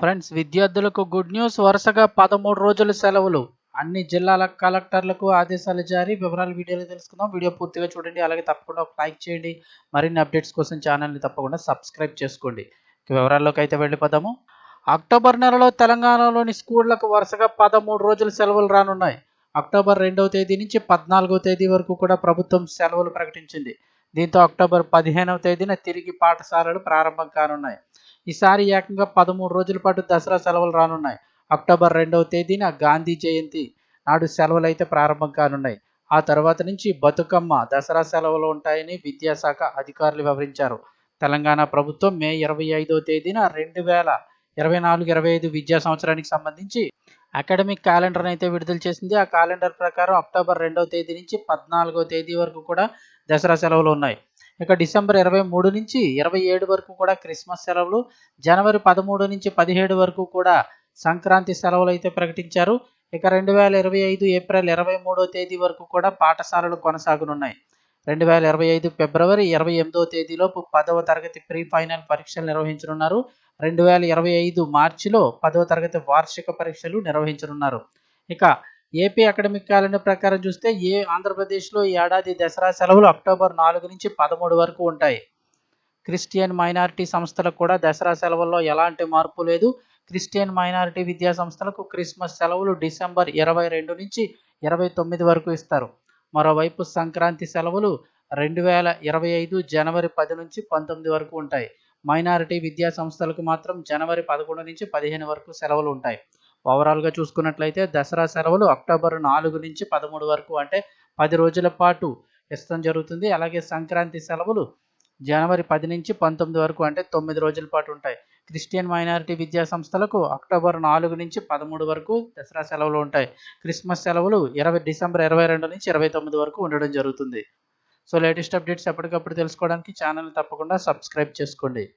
Friends విద్యార్థులకు good news వరుసగా పదమూడు రోజుల సెలవులు. అన్ని జిల్లాల కలెక్టర్లకు ఆదేశాలు జారీ. వివరాలు వీడియోలో తెలుసుకుందాం. వీడియో పూర్తిగా చూడండి. అలాగే తప్పకుండా ఒక లైక్ చేయండి. మరిన్ని అప్డేట్స్ కోసం ఛానల్ని తప్పకుండా సబ్స్క్రైబ్ చేసుకోండి. వివరాల్లోకి అయితే వెళ్ళిపోదాము. అక్టోబర్ నెలలో తెలంగాణలోని స్కూళ్ళకు వరుసగా పదమూడు రోజుల సెలవులు రానున్నాయి. అక్టోబర్ రెండవ తేదీ నుంచి పద్నాలుగవ తేదీ వరకు కూడా ప్రభుత్వం సెలవులు ప్రకటించింది. దీంతో అక్టోబర్ పదిహేనవ తేదీన తిరిగి పాఠశాలలు ప్రారంభం కానున్నాయి. ఈసారి ఏకంగా పదమూడు రోజుల పాటు దసరా సెలవులు రానున్నాయి. అక్టోబర్ రెండవ తేదీన గాంధీ జయంతి నాడు సెలవులు అయితే ప్రారంభం కానున్నాయి. ఆ తర్వాత నుంచి బతుకమ్మ దసరా సెలవులు ఉంటాయని విద్యాశాఖ అధికారులు వివరించారు. తెలంగాణ ప్రభుత్వం మే ఇరవై ఐదో తేదీన రెండు వేల ఇరవై నాలుగు ఇరవై ఐదు విద్యా సంవత్సరానికి సంబంధించి అకాడమిక్ క్యాలెండర్ అయితే విడుదల చేసింది. ఆ క్యాలెండర్ ప్రకారం అక్టోబర్ రెండవ తేదీ నుంచి పద్నాలుగో తేదీ వరకు కూడా దసరా సెలవులు ఉన్నాయి. ఇక డిసెంబర్ ఇరవై మూడు నుంచి ఇరవై ఏడు వరకు కూడా క్రిస్మస్ సెలవులు జనవరి పదమూడు నుంచి పదిహేడు వరకు కూడా సంక్రాంతి సెలవులు అయితే ప్రకటించారు. ఇక రెండు వేల ఇరవై ఐదు ఏప్రిల్ ఇరవై మూడో తేదీ వరకు కూడా పాఠశాలలు కొనసాగనున్నాయి. రెండు వేల ఇరవై ఐదు ఫిబ్రవరి ఇరవై ఎనిమిదో తేదీలోపు పదవ తరగతి ప్రీ ఫైనల్ పరీక్షలు నిర్వహించనున్నారు. రెండు వేల ఇరవై ఐదు మార్చిలో పదవ తరగతి వార్షిక పరీక్షలు నిర్వహించనున్నారు. ఇక ఏపీ అకాడమిక్ క్యాలెండర్ ప్రకారం చూస్తే ఏ ఆంధ్రప్రదేశ్లో ఈ ఏడాది దసరా సెలవులు అక్టోబర్ నాలుగు నుంచి పదమూడు వరకు ఉంటాయి. క్రిస్టియన్ మైనారిటీ సంస్థలకు కూడా దసరా సెలవుల్లో ఎలాంటి మార్పు లేదు. క్రిస్టియన్ మైనారిటీ విద్యా సంస్థలకు క్రిస్మస్ సెలవులు డిసెంబర్ ఇరవై రెండు నుంచి ఇరవై తొమ్మిది వరకు ఇస్తారు. మరోవైపు సంక్రాంతి సెలవులు రెండు వేల ఇరవై ఐదు జనవరి పది నుంచి పంతొమ్మిది వరకు ఉంటాయి. మైనారిటీ విద్యా సంస్థలకు మాత్రం జనవరి పదకొండు నుంచి పదిహేను వరకు సెలవులు ఉంటాయి. ఓవరాల్గా చూసుకున్నట్లయితే దసరా సెలవులు అక్టోబర్ నాలుగు నుంచి పదమూడు వరకు అంటే పది రోజుల పాటు ఇష్టం జరుగుతుంది. అలాగే సంక్రాంతి సెలవులు జనవరి పది నుంచి పంతొమ్మిది వరకు అంటే తొమ్మిది రోజుల పాటు ఉంటాయి. క్రిస్టియన్ మైనారిటీ విద్యా సంస్థలకు అక్టోబర్ నాలుగు నుంచి పదమూడు వరకు దసరా సెలవులు ఉంటాయి. క్రిస్మస్ సెలవులు ఇరవై డిసెంబర్ ఇరవై రెండు నుంచి ఇరవై తొమ్మిది వరకు ఉండడం జరుగుతుంది. సో లేటెస్ట్ అప్డేట్స్ ఎప్పటికప్పుడు తెలుసుకోవడానికి ఛానల్ తప్పకుండా సబ్స్క్రైబ్ చేసుకోండి.